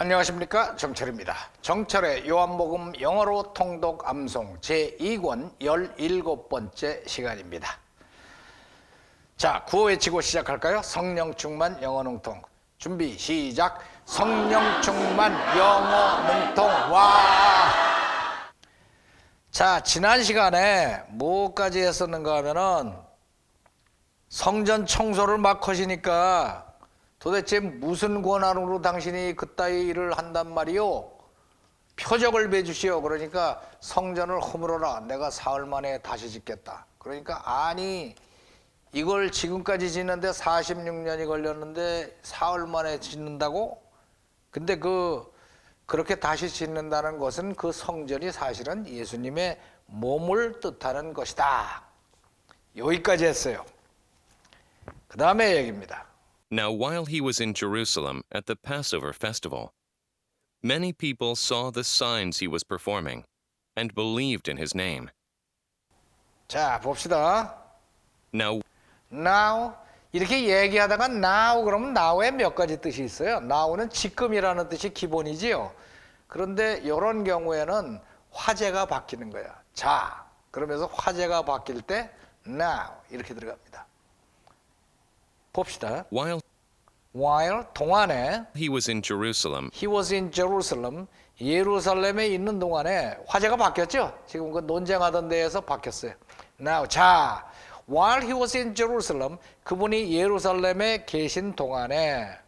안녕하십니까 정철입니다. 정철의 요한복음 영어로 통독 암송 제2권 17번째 시간입니다. 자 구호 외치고 시작할까요? 성령 충만 영어 능통 준비 시작 성령 충만 영어 능통 와! 자 지난 시간에 뭐까지 했었는가 하면은 성전 청소를 막 하시니까 도대체 무슨 권한으로 당신이 그따위 일을 한단 말이요? 표적을 베주시오. 그러니까 성전을 허물어라. 내가 사흘 만에 다시 짓겠다. 그러니까 아니 이걸 지금까지 짓는데 46년이 걸렸는데 사흘 만에 짓는다고? 근데 그 그렇게 다시 짓는다는 것은 그 성전이 사실은 예수님의 몸을 뜻하는 것이다. 여기까지 했어요. 그 다음에 얘기입니다. Now, while he was in Jerusalem at the Passover festival, many people saw the signs he was performing and believed in his name. 자, 봅시다. Now, now 이렇게 얘기하다가 now 그러면 now에 몇 가지 뜻이 있어요. now는 지금이라는 뜻이 기본이지요. 그런데 이런 경우에는 화제가 바뀌는 거야. 자, 그러면서 화제가 바뀔 때 now 이렇게 들어갑니다. 봅시다. while while 동안에 he was in Jerusalem he was in Jerusalem 예루살렘에 있는 동안에 화제가 바뀌었죠. 지금 그 논쟁하던 데에서 바뀌었어요. Now 자 while he was in Jerusalem 그분이 예루살렘에 계신 동안에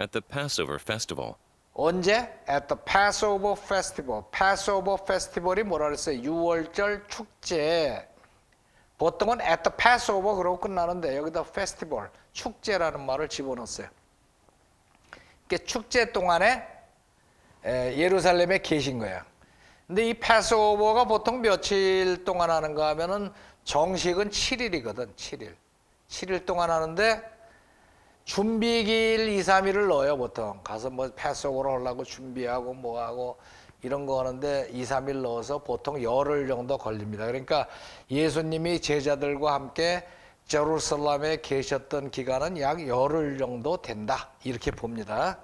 at the Passover festival, 언제 at the Passover festival Passover festival이 뭐라 그랬어요? 6월절 축제 보통은 at the Passover 그러고 끝나는데 여기다 festival 축제라는 말을 집어넣었어요. 축제 동안에 에, 예루살렘에 계신 거예요. 근데 이 패스오버가 보통 며칠 동안 하는가 하면은 정식은 7일이거든. 7일. 7일 동안 하는데 준비기일 2, 3일을 넣어요, 보통. 가서 뭐 패스오버를 하려고 준비하고 뭐하고 이런 거 하는데 2, 3일 넣어서 보통 열흘 정도 걸립니다. 그러니까 예수님이 제자들과 함께 제루살렘에 계셨던 기간은 약 열흘 정도 된다. 이렇게 봅니다.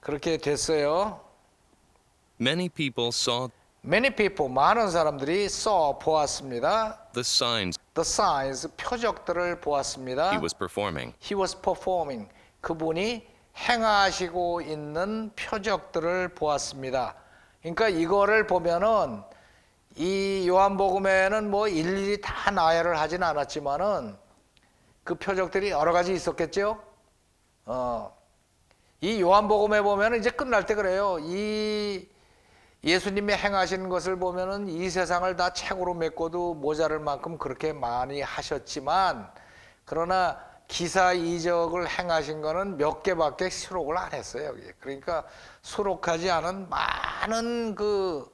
그렇게 됐어요. many people saw Many people, 많은 사람들이 saw, 보았습니다. the signs The signs, 표적들을 보았습니다. he was performing He was performing. 그분이 행하시고 있는 표적들을 보았습니다. 그러니까 이거를 보면은 이 요한복음에는 뭐 일일이 다 나열을 하진 않았지만은 그 표적들이 여러 가지 있었겠죠. 어. 이 요한복음에 보면은 이제 끝날 때 그래요. 이 예수님이 행하신 것을 보면은 이 세상을 다 책으로 메꿔도 모자랄 만큼 그렇게 많이 하셨지만 그러나 기사 이적을 행하신 거는 몇 개밖에 수록을 안 했어요. 그러니까 수록하지 않은 많은 그 어,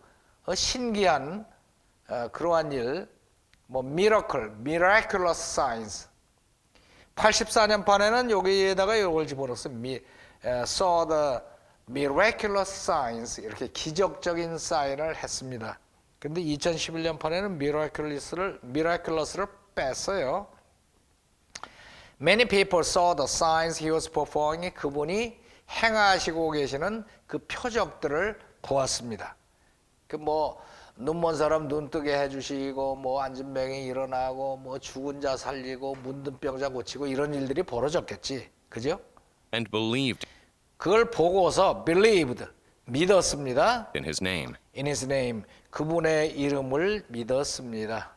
신기한 어, 그러한 일, 뭐 miracle, miraculous signs. 84년 판에는 여기에다가 이걸 집어넣었어요. 미, 에, saw the miraculous signs 이렇게 기적적인 사인을 했습니다. 근데 2011년 판에는 miraculous를 miraculous를 뺐어요. Many people saw the signs he was performing. 그분이 행하시고 계시는 그 표적들을 보았습니다. 그뭐 눈먼 사람 눈 뜨게 해주시고 뭐 앉은 병이 일어나고 뭐 죽은 자 살리고 문든 병자 고치고 이런 일들이 벌어졌겠지, 그죠? and believed 그걸 보고서 believed 믿었습니다. in his name. In His name 그분의 이름을 믿었습니다.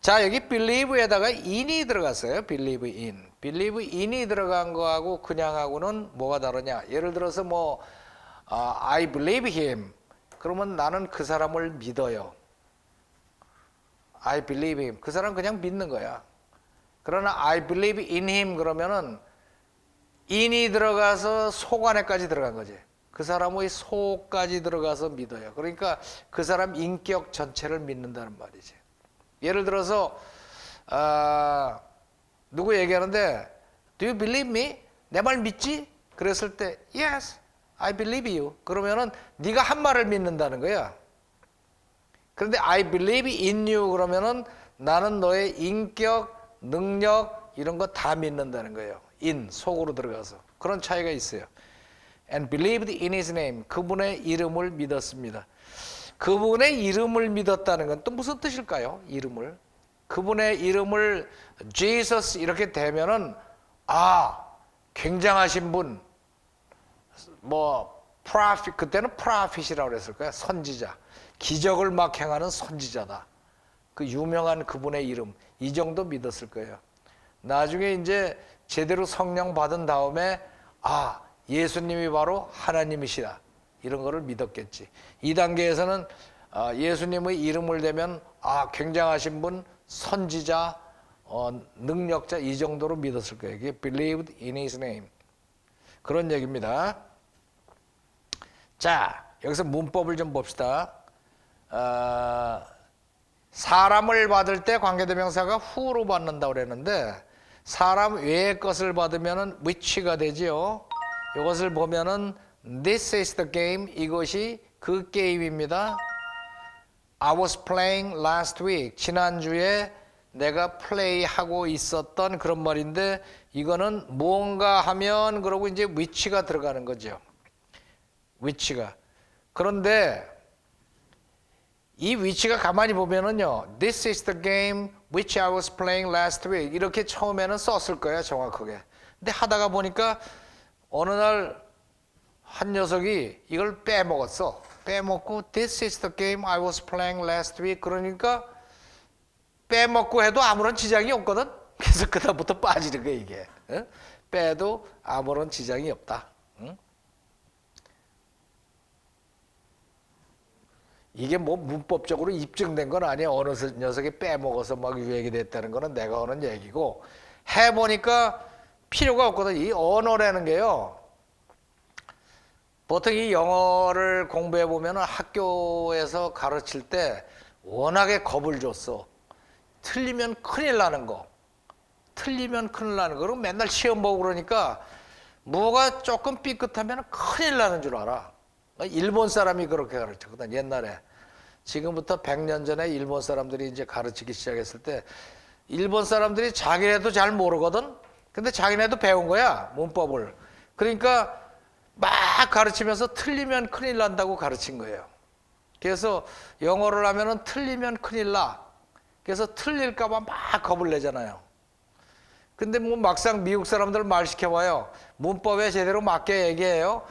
자 여기 believe에다가 in이 들어갔어요. believe in, believe in이 들어간 거하고 그냥하고는 뭐가 다르냐? 예를 들어서 뭐 아, I believe him 그러면 나는 그 사람을 믿어요. I believe him 그 사람 그냥 믿는 거야. 그러나 I believe in him 그러면은 인이 들어가서 속 안에까지 들어간 거지. 그 사람의 속까지 들어가서 믿어요. 그러니까 그 사람 인격 전체를 믿는다는 말이지. 예를 들어서 아, 누구 얘기하는데 Do you believe me? 내 말 믿지? 그랬을 때 Yes, I believe you. 그러면은 네가 한 말을 믿는다는 거야. 그런데 I believe in you 그러면은 나는 너의 인격, 능력 이런 거 다 믿는다는 거예요. 인 속으로 들어가서 그런 차이가 있어요. and believed in his name. 그분의 이름을 믿었습니다. 그분의 이름을 믿었다는 건 또 무슨 뜻일까요? 이름을. 그분의 이름을 Jesus 이렇게 되면은 아, 굉장하신 분. 뭐 프라핏 그때는 프라핏이라고 그랬을 거야. 선지자. 기적을 막 행하는 선지자다. 그 유명한 그분의 이름 이 정도 믿었을 거예요. 나중에 이제 제대로 성령 받은 다음에 아 예수님이 바로 하나님이시다 이런 거를 믿었겠지. 이 단계에서는 아, 예수님의 이름을 대면 아 굉장하신 분 선지자 어, 능력자 이 정도로 믿었을 거예요. 이게 believed in his name 그런 얘기입니다. 자 여기서 문법을 좀 봅시다. 아, 사람을 받을 때 관계대명사가 후로 받는다고 그랬는데 사람 외의 것을 받으면은 which가 되지요. 이것을 보면은 this is the game 이것이 그 게임입니다. I was playing last week 지난주에 내가 플레이하고 있었던 그런 말인데 이거는 뭔가 하면 그러고 이제 which가 들어가는 거죠. Which가 그런데 이 위치가 가만히 보면은요. This is the game which I was playing last week. 이렇게 처음에는 썼을 거예요, 정확하게. 근데 하다가 보니까 어느 날 한 녀석이 이걸 빼먹었어. 빼먹고 This is the game I was playing last week. 그러니까 빼먹고 해도 아무런 지장이 없거든. 그래서 그다음부터 빠지는 거야 이게. 응? 빼도 아무런 지장이 없다. 응? 이게 뭐 문법적으로 입증된 건 아니야. 어느 녀석이 빼먹어서 막 유행이 됐다는 거는 내가 하는 얘기고 해보니까 필요가 없거든. 이 언어라는 게요. 보통 이 영어를 공부해 보면 학교에서 가르칠 때 워낙에 겁을 줬어. 틀리면 큰일 나는 거. 틀리면 큰일 나는 거. 맨날 시험 보고 그러니까 뭐가 조금 삐끗하면 큰일 나는 줄 알아. 일본 사람이 그렇게 가르쳤거든, 옛날에. 지금부터 100년 전에 일본 사람들이 이제 가르치기 시작했을 때 일본 사람들이 자기네도 잘 모르거든? 근데 자기네도 배운 거야, 문법을. 그러니까 막 가르치면서 틀리면 큰일 난다고 가르친 거예요. 그래서 영어를 하면은 틀리면 큰일 나. 그래서 틀릴까봐 막 겁을 내잖아요. 근데 뭐 막상 미국 사람들 말 시켜봐요. 문법에 제대로 맞게 얘기해요.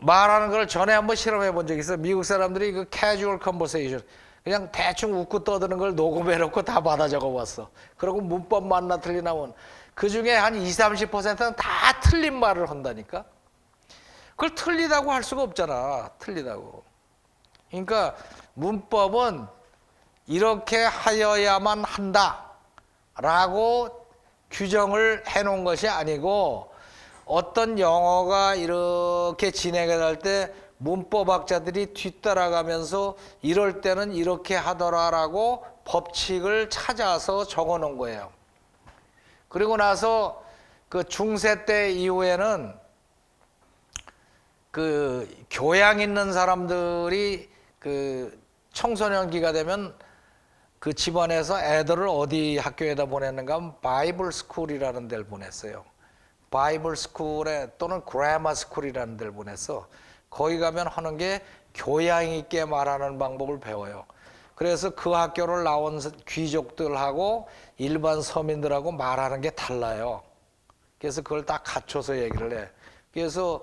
말하는 걸 전에 한번 실험해 본 적이 있어. 미국 사람들이 그 casual conversation 그냥 대충 웃고 떠드는 걸 녹음해 놓고 다 받아 적어 봤어. 그리고 문법 만나 틀리나면 그 중에 한 20, 30%는 다 틀린 말을 한다니까. 그걸 틀리다고 할 수가 없잖아. 틀리다고. 그러니까 문법은 이렇게 하여야만 한다 라고 규정을 해 놓은 것이 아니고 어떤 영어가 이렇게 진행을 할 때 문법학자들이 뒤따라가면서 이럴 때는 이렇게 하더라라고 법칙을 찾아서 적어 놓은 거예요. 그리고 나서 그 중세 때 이후에는 그 교양 있는 사람들이 그 청소년기가 되면 그 집안에서 애들을 어디 학교에다 보냈는가 하면 바이블 스쿨이라는 데를 보냈어요. 바이블 스쿨에 또는 그라마 스쿨이라는 데를 보냈어. 거기 가면 하는 게 교양 있게 말하는 방법을 배워요. 그래서 그 학교를 나온 귀족들하고 일반 서민들하고 말하는 게 달라요. 그래서 그걸 다 갖춰서 얘기를 해. 그래서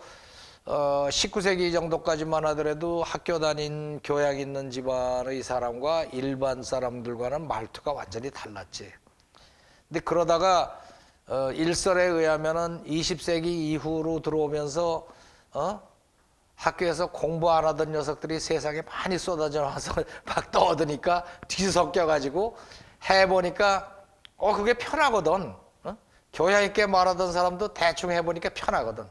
어, 19세기 정도까지만 하더라도 학교 다닌 교양 있는 집안의 사람과 일반 사람들과는 말투가 완전히 달랐지. 근데 그러다가 어, 일설에 의하면은 20세기 이후로 들어오면서 어? 학교에서 공부 안 하던 녀석들이 세상에 많이 쏟아져 와서 막 떠드니까 뒤섞여 가지고 해보니까 어 그게 편하거든. 어? 교양 있게 말하던 사람도 대충 해보니까 편하거든.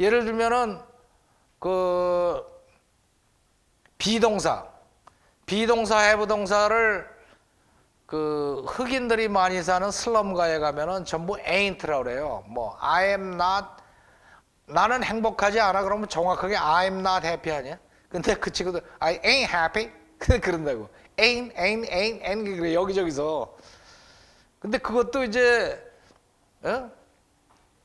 예를 들면은 그 비동사, 비동사 해부동사를 그 흑인들이 많이 사는 슬럼가에 가면은 전부 ain't라고 그래요. 뭐 I am not 나는 행복하지 않아 그러면 정확하게 I am not happy 아니야? 근데 그 친구들 I ain't happy 그런다고. ain't ain't ain't ain't 그래 여기저기서. 근데 그것도 이제 어?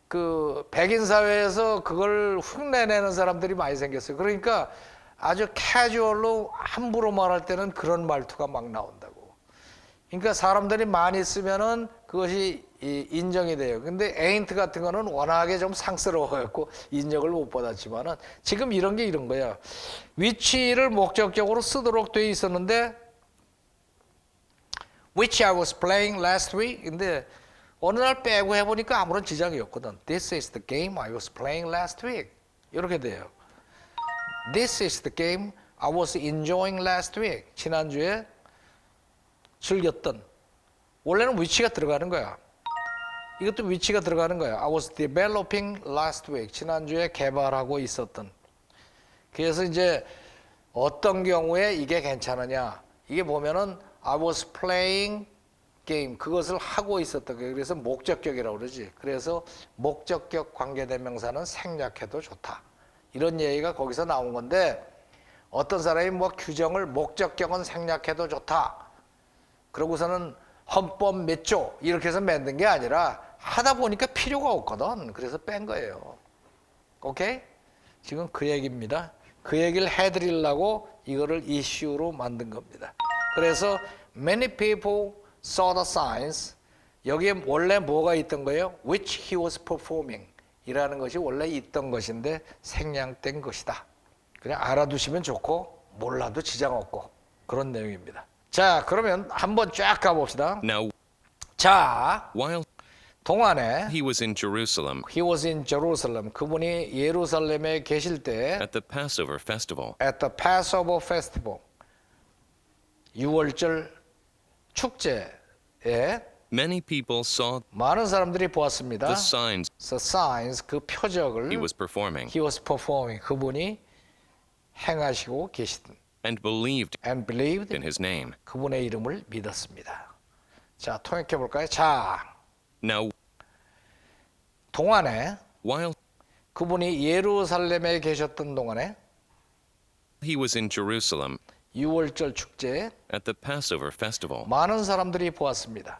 그 백인 사회에서 그걸 흉내내는 사람들이 많이 생겼어요. 그러니까 아주 캐주얼로 함부로 말할 때는 그런 말투가 막 나온다고. 그러니까 사람들이 많이 쓰면은 그것이 이- 인정이 돼요. 근데 에인트 같은 거는 워낙에 좀 상스러워갖고 인정을 못 받았지만은 지금 이런 게 이런 거야. 위치를 목적적으로 쓰도록 돼 있었는데 which I was playing last week. 근데 어느 날 빼고 해보니까 아무런 지장이 없거든. This is the game I was playing last week. 이렇게 돼요. This is the game I was enjoying last week. 지난주에 즐겼던. 원래는 위치가 들어가는 거야. 이것도 위치가 들어가는 거야. I was developing last week. 지난주에 개발하고 있었던. 그래서 이제 어떤 경우에 이게 괜찮으냐? 이게 보면은 I was playing game 그것을 하고 있었던 거예요. 그래서 목적격이라고 그러지. 그래서 목적격 관계대명사는 생략해도 좋다. 이런 얘기가 거기서 나온 건데 어떤 사람이 뭐 규정을 목적격은 생략해도 좋다. 그러고서는 헌법 몇 조 이렇게 해서 만든 게 아니라 하다 보니까 필요가 없거든. 그래서 뺀 거예요. 오케이? 지금 그 얘기입니다. 그 얘기를 해드리려고 이거를 이슈로 만든 겁니다. 그래서 many people saw the signs. 여기에 원래 뭐가 있던 거예요? Which he was performing. 이라는 것이 원래 있던 것인데 생략된 것이다. 그냥 알아두시면 좋고 몰라도 지장 없고 그런 내용입니다. 자, 그러면 한번 쫙 가봅시다. Now, 자, while 동안에 he was in Jerusalem He was in Jerusalem. 그분이 예루살렘에 계실 때 at the Passover festival, at the Passover festival 6월절 축제에 many people saw 많은 사람들이 보았습니다. the signs The signs 그 표적을 he was performing he was performing 그분이 행하시고 계시던 and believed and believed in his name. 그분의 이름을 믿었습니다. 자, 통역해 볼까요? 자, Now, 동안에 while 그분이 예루살렘에 계셨던 동안에 he was in Jerusalem 6월절 축제에 at the Passover festival, 많은 사람들이 보았습니다.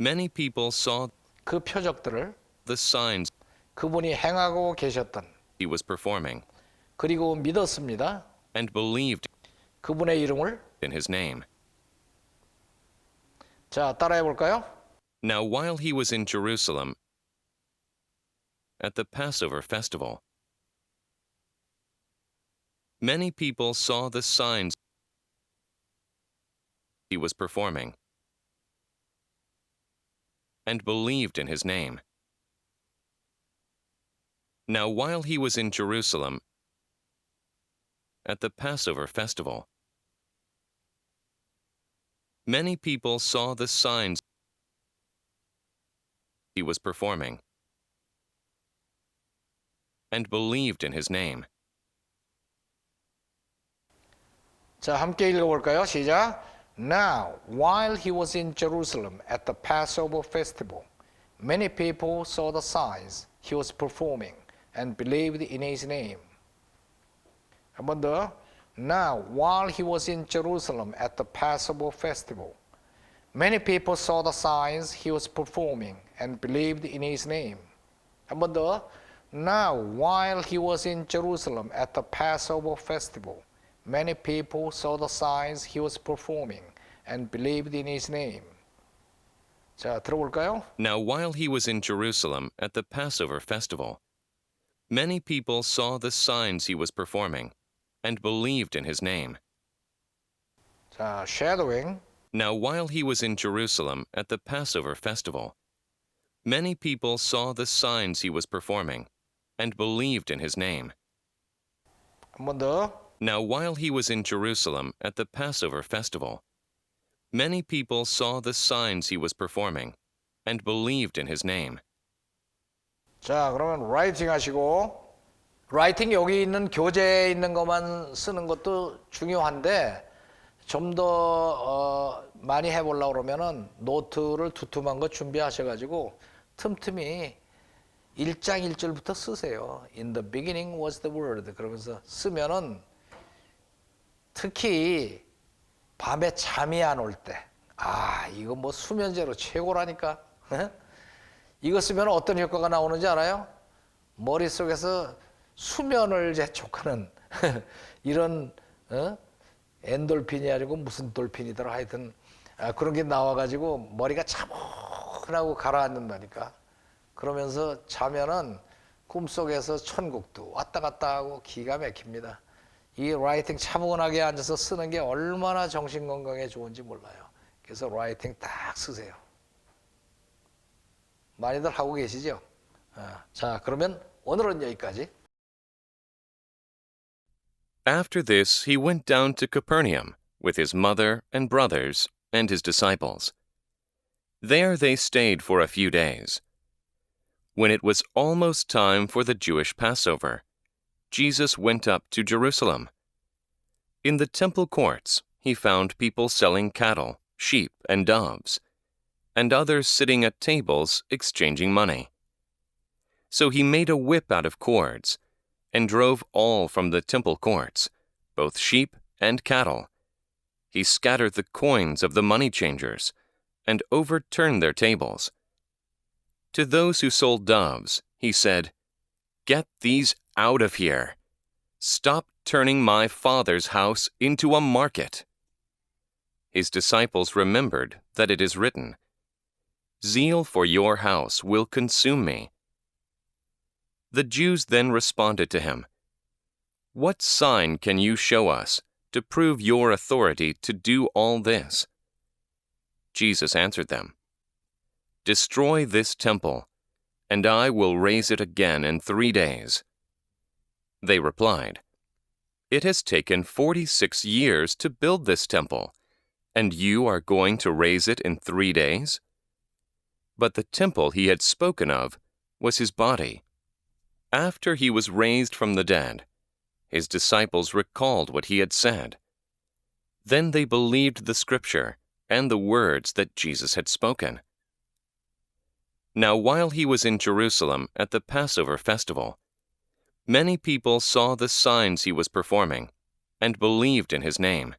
many people saw 그 표적들을 the signs 그분이 행하고 계셨던 he was performing 그리고 믿었습니다. and believed 그분의 이름을 in his name. 자 따라해 볼까요? Now, while he was in Jerusalem at the Passover festival, many people saw the signs he was performing and believed in his name. Now, while he was in Jerusalem at the Passover festival, many people saw the signs he was performing and believed in his name. 자 함께 읽어볼까요? 시작. Now, while he was in Jerusalem at the Passover festival, many people saw the signs he was performing and believed in his name. 한 번 더. Now, while he was in Jerusalem at the Passover festival, many people saw the signs he was performing and believed in his name. 한 번 더. Now, while he was in Jerusalem at the Passover festival, many people saw the signs he was performing and believed in his name. 자, 들어볼까요? Now, while he was in Jerusalem at the Passover festival, many people saw the signs he was performing and believed in his name. 자, shadowing. Now, while he was in Jerusalem at the Passover festival, many people saw the signs he was performing and believed in his name. 한 번 더. Now, while he was in Jerusalem at the Passover festival, many people saw the signs he was performing and believed in his name. 자, 그러면 writing 하시고 writing 여기 있는 교재에 있는 것만 쓰는 것도 중요한데 좀더 어, 많이 해보려고 그러면은 노트를 두툼한 거 준비하셔가지고 틈틈이 1장 1절부터 쓰세요. In the beginning was the word. 그러면서 쓰면은 특히 밤에 잠이 안 올 때, 아, 이거 뭐 수면제로 최고라니까. 이거 쓰면 어떤 효과가 나오는지 알아요? 머릿속에서 수면을 재촉하는 이런 어? 엔돌핀이 아니고 무슨 돌핀이더라 하여튼 아, 그런 게 나와가지고 머리가 차분하고 가라앉는다니까. 그러면서 자면은 꿈속에서 천국도 왔다 갔다 하고 기가 막힙니다. 이 라이팅 차분하게 앉아서 쓰는 게 얼마나 정신 건강에 좋은지 몰라요. 그래서 라이팅 딱 쓰세요. 많이들 하고 계시죠? 아, 자 그러면 오늘은 여기까지 After this, he went down to Capernaum with his mother and brothers and his disciples. There they stayed for a few days. When it was almost time for the Jewish Passover, Jesus went up to Jerusalem. In the temple courts, he found people selling cattle, sheep, and doves, and others sitting at tables exchanging money. So he made a whip out of cords and drove all from the temple courts, both sheep and cattle. He scattered the coins of the money changers and overturned their tables. To those who sold doves, he said, Get these out of here. Stop turning my father's house into a market. His disciples remembered that it is written, Zeal for your house will consume me. The Jews then responded to him, What sign can you show us to prove your authority to do all this? Jesus answered them, Destroy this temple, and I will raise it again in three days. They replied, It has taken forty six years to build this temple, and you are going to raise it in three days? But the temple he had spoken of was his body. After he was raised from the dead, his disciples recalled what he had said. Then they believed the scripture and the words that Jesus had spoken. Now, while he was in Jerusalem at the Passover festival, many people saw the signs he was performing and believed in his name.